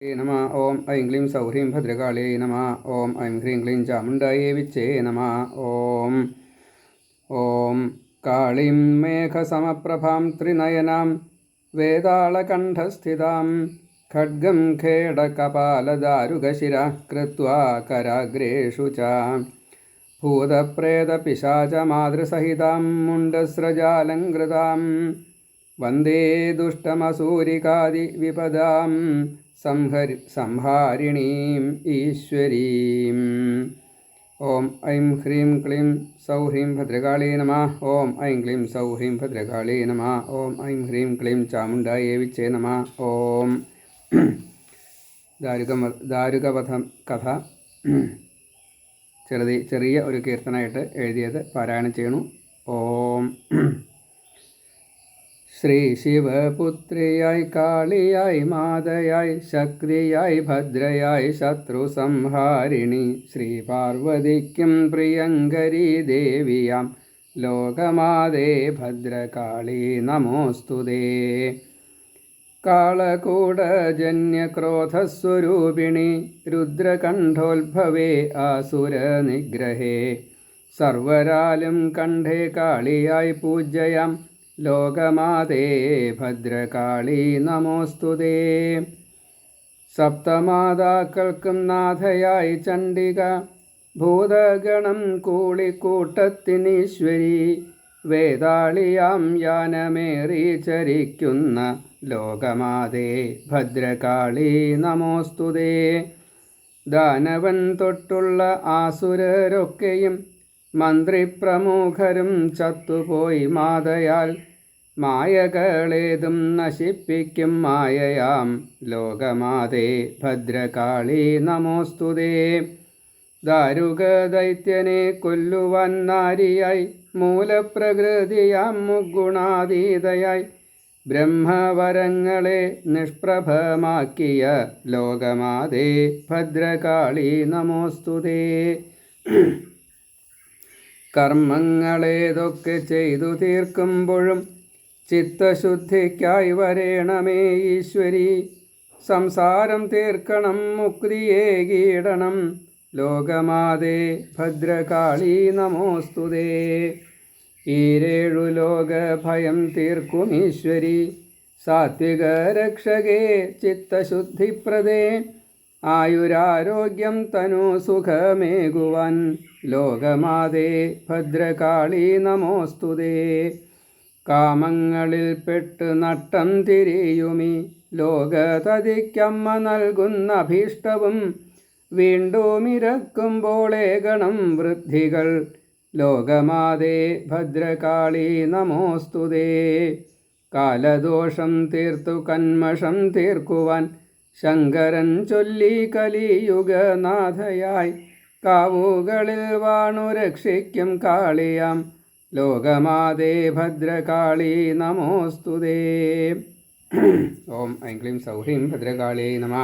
നമ ഓം ഐം ക്ലീം സൗഹ്രീം ഭദ്രകാളേ നമ ഓം ഐം ഹ്രീം ക്ലീം ചാമുണ്ടായേ വിച്ചേ നമ ഓം ഓം കാളീം മേഘസമപ്രഭാം ത്രിനയനാം വേതാളകണ്ഠസ്ഥിതാം खड्गं खेडकपालदारुगशिरा कृत्वा कराग्रेषु च भूतप्रेतपिशाचमातृसहितां मुण्डस्रजालङ्कृतां वन्दे दुष्टमसूरिकादिविपदां സംഹരി സംഹാരിണീം ഈശ്വരീം. ഓം ഐം ഹ്രീം ക്ലീം സൗഹ്രീം ഭദ്രകാളി നമ. ഓം ഐം ക്ലീം സൗഹ്രീം ഭദ്രകാളി നമ. ഓം ഐം ഹ്രീം ക്ലീം ചാമുണ്ടായേ വിച്ചേ നമ. ഓം ദാരുക ദാരുകവധം കഥ. ചെറുതി ചെറിയ ഒരു കീർത്തനായിട്ട് എഴുതിയത് പാരായണം ചെയ്യണു ഓം ശ്രീ ശിവപുത്രിയായി കാളിയായി മാതയായി ശക്തിയായി ഭദ്രയായി ശത്രു സംഹാരിണി ശ്രീ പാർവതിക്കും പ്രിയങ്കരി ദേവിയാം. ലോകമാതേ ഭദ്രകാളി നമോസ്തുതേ കാളകൂടജന്യക്രോധസ്വരൂപിണി രുദ്രകണ്ഠോത്ഭവേ ആസുരനിഗ്രഹേ. സർവരാലും കണ്ഠേ കാളിയായി പൂജ്യയാം ലോകമാതേ ഭദ്രകാളി നമോസ്തുതേ സപ്തമാതാക്കൾക്കും നാഥയായി ചണ്ഡിക ഭൂതഗണം കൂളിക്കൂട്ടത്തിനീശ്വരി വേതാളിയാം യാനമേറി ചരിക്കുന്ന ലോകമാതേ ഭദ്രകാളി നമോസ്തുതേ ദാനവൻ തൊട്ടുള്ള ആസുരരൊക്കെയും മന്ത്രിപ്രമുഖരും ചത്തുപോയി മാതയാൽ. മായകളേതും നശിപ്പിക്കും മായയാം. ലോകമാതേ ഭദ്രകാളി നമോസ്തുതേ ദാരുക ദൈത്യനെ കൊല്ലുവാൻ നാരിയായി. മൂലപ്രകൃതിയാം മുഗുണാതീതയായി. ബ്രഹ്മവരങ്ങളെ നിഷ്പ്രഭമാക്കിയ ലോകമാതേ ഭദ്രകാളി നമോസ്തുതേ കർമ്മങ്ങളേതൊക്കെ ചെയ്തു തീർക്കുമ്പോഴും ചിത്തശുദ്ധിക്കായി വരേണമേ ഈശ്വരി. സംസാരം തീർക്കണം മുക്തിയെ കീടണം ലോകമാതേ ഭദ്രകാളി നമോസ്തുതേ. ഈരേഴു ലോക ഭയം തീർക്കും ഈശ്വരി. സാത്വിക രക്ഷകേ ചിത്തശുദ്ധിപ്രദേ. ആയുരാരോഗ്യം തനു സുഖമേകുവാൻ. ലോകമാതേ ഭദ്രകാളി നമോസ്തുതേ കാമങ്ങളിൽ പെട്ട് നട്ടം തിരിയുമി. ലോകതതിക്കമ്മ നൽകുന്ന അഭീഷ്ടവും വീണ്ടും ഇരക്കുമ്പോളേ ഗണം വൃദ്ധികൾ. ലോകമാതേ ഭദ്രകാളി നമോസ്തുതേ കാലദോഷം തീർത്തു കന്മഷം തീർക്കുവാൻ ശങ്കരൻ ചൊല്ലി കലിയുഗനാഥയായി കാവുകളിൽ വാണു രക്ഷിക്കും കാളിയാം ലോകമാതേ ഭദ്രകാളി നമോസ്തുതേ ഓം ഐം സൗഹ്രീം ഭദ്രകാളി നമ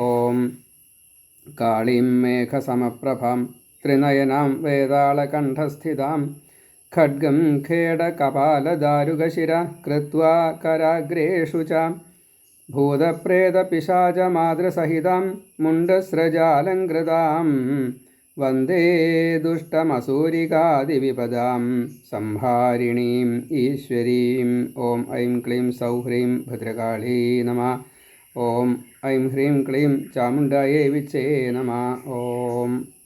ഓം കാളീം മേഘസമപ്രഭാം ത്രിനയനാം വേതാളകണ്ഠസ്ഥിതാം खड्गं खेडकपालदारुगशिर कृत्वा कराग्रेषु च ഭൂതപ്രേതപിശാചമാതൃസഹിതം മുണ്ടസ്രജാലങ്കൃതാം വന്ദേ ദുഷ്ടമസൂരികാതിവിപദാം സംഹാരിണീം ഈശ്വരീം. ഓം ഐം ക്ലീം സൗഹ്രീം ഭദ്രകാളീ നമ. ഓം ഐം ഹ്രീം ക്ലീം ചാമുണ്ടായേ വിച്ചേ നമ. ഓം